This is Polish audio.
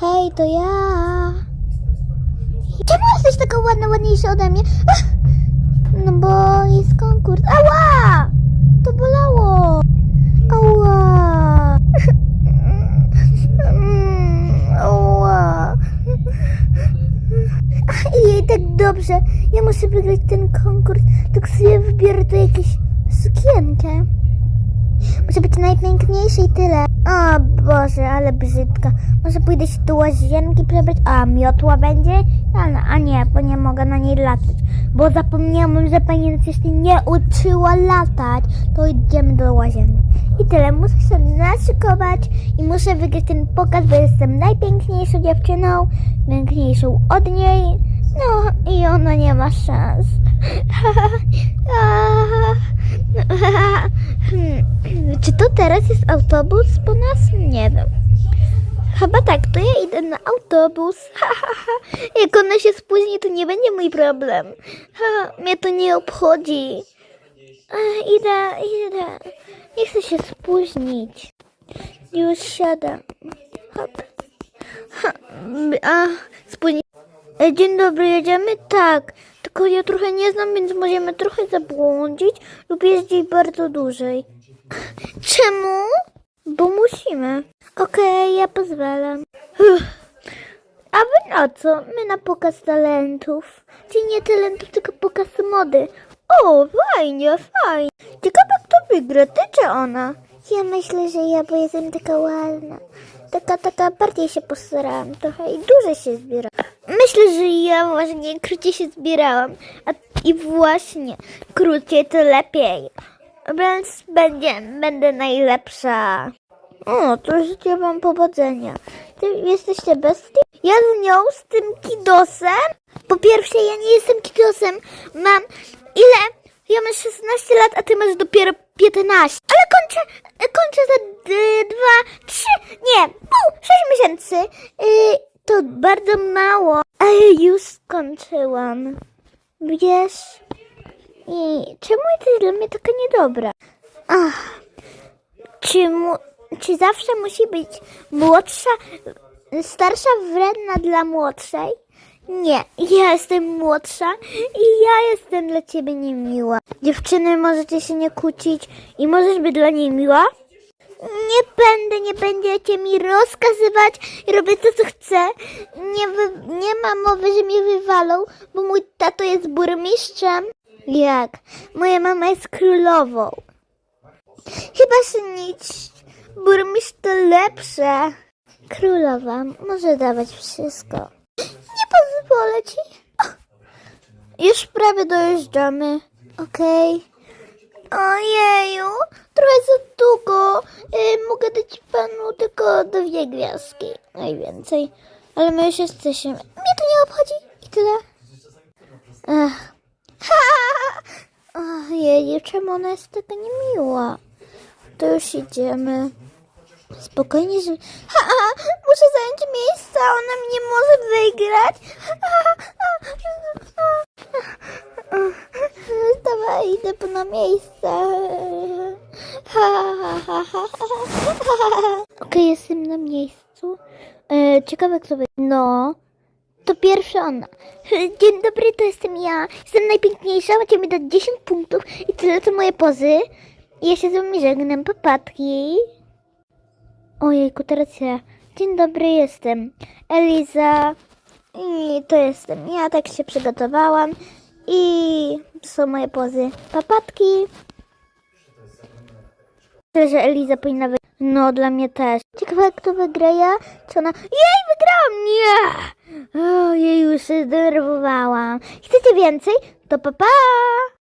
Hej, to ja. Czemu jesteś taka ładna, ładniejsza ode mnie? No bo jest konkurs. Ała! To bolało. Ała. Ała. Jej, tak dobrze. Ja muszę wygrać ten konkurs. Tak sobie wybiorę tu jakieś sukienkę. Najpiękniejszy i tyle. O Boże, ale brzydka. Może pójdę się do łazienki przebrać. A, miotła będzie? No, a nie, bo nie mogę na niej latać. Bo zapomniałam, że pani nas jeszcze nie uczyła latać. To idziemy do łazienki. I tyle. Muszę się naszykować i muszę wygrać ten pokaz, bo jestem najpiękniejszą dziewczyną. Piękniejszą od niej. No i ona nie ma szans. Hmm, Czy to teraz jest autobus po nas? Nie wiem. Chyba tak, to ja idę na autobus. Ha, ha, ha. Jak ona się spóźni, to nie będzie mój problem. Ha, mnie to nie obchodzi. Idę, idę. Nie chcę się spóźnić. Już siadam. Hop. Ha, a, spóźni. E, Dzień dobry, jedziemy? Tak. Tylko ja trochę nie znam, więc możemy trochę zabłądzić lub jeździć bardzo dłużej. Czemu? Bo musimy. Okej, ja pozwalam. A wy na co? My na pokaz talentów. Czyli nie talentów, tylko pokaz mody. O, fajnie, fajnie. Ciekawe kto wygra, ty czy ona? Ja myślę, że ja, bo jestem taka ładna. Taka, taka, bardziej się postarałam trochę i dużo się zbieram. Myślę, że ja właśnie krócej się zbierałam. A, I właśnie, krócej to lepiej. Więc będzie, będę najlepsza. O, to życzę wam powodzenia. Ty jesteście bestii? Ja z nią, z tym kidosem? Po pierwsze, ja nie jestem kidosem. Mam ile? Ja mam 16 lat, a ty masz dopiero 15. Ale kończę, kończę za y, dwa, trzy, nie, pół, sześć miesięcy. Y, to bardzo mało. Ale już skończyłam. Wiesz? I czemu jesteś dla mnie taka niedobra? Ach, czy, mu, czy zawsze musi być młodsza, starsza wredna dla młodszej? Nie, ja jestem młodsza i ja jestem dla ciebie niemiła. Dziewczyny, możecie się nie kłócić i możesz być dla niej miła? Nie będę, nie będziecie mi rozkazywać robię to, co chcę. Nie, wy, nie ma mowy, że mnie wywalą, bo mój tato jest burmistrzem. Jak? Moja mama jest królową. Chyba się nic. Burmistrz to lepsze. Królowa może dawać wszystko. Nie pozwolę ci. Już prawie dojeżdżamy. Okej. Ojeju, trochę za mogę dać panu tylko dwie gwiazdki. Najwięcej. Ale my już jesteśmy. Mnie to nie obchodzi. I tyle. Ach. Ojej, czemu ona jest taka niemiła? To już idziemy. Spokojnie, że... Ha, ha, muszę zająć miejsce, ona mnie może wygrać. Ha, ha, ha, ha. Dawaj, idę po na miejsce. Ha, ha, ha, Okej, jestem na miejscu. E, ciekawe, kto wygra. No, to pierwsza ona. Dzień dobry, to jestem ja. Jestem najpiękniejsza, macie mi dać 10 punktów i tyle to moje pozy. I ja się z wami żegnam, papatki. Ojejku, teraz ja. Dzień dobry, jestem Eliza. I to jestem ja, tak się przygotowałam. I są moje pozy. Papatki. Myślę, że Eliza powinna wygrać. No, dla mnie też. Ciekawe, kto wygra ja? Czy ona... Jej, wygrałam! Nie! Ojej, już się zdenerwowałam. Chcecie więcej? To papa! Pa.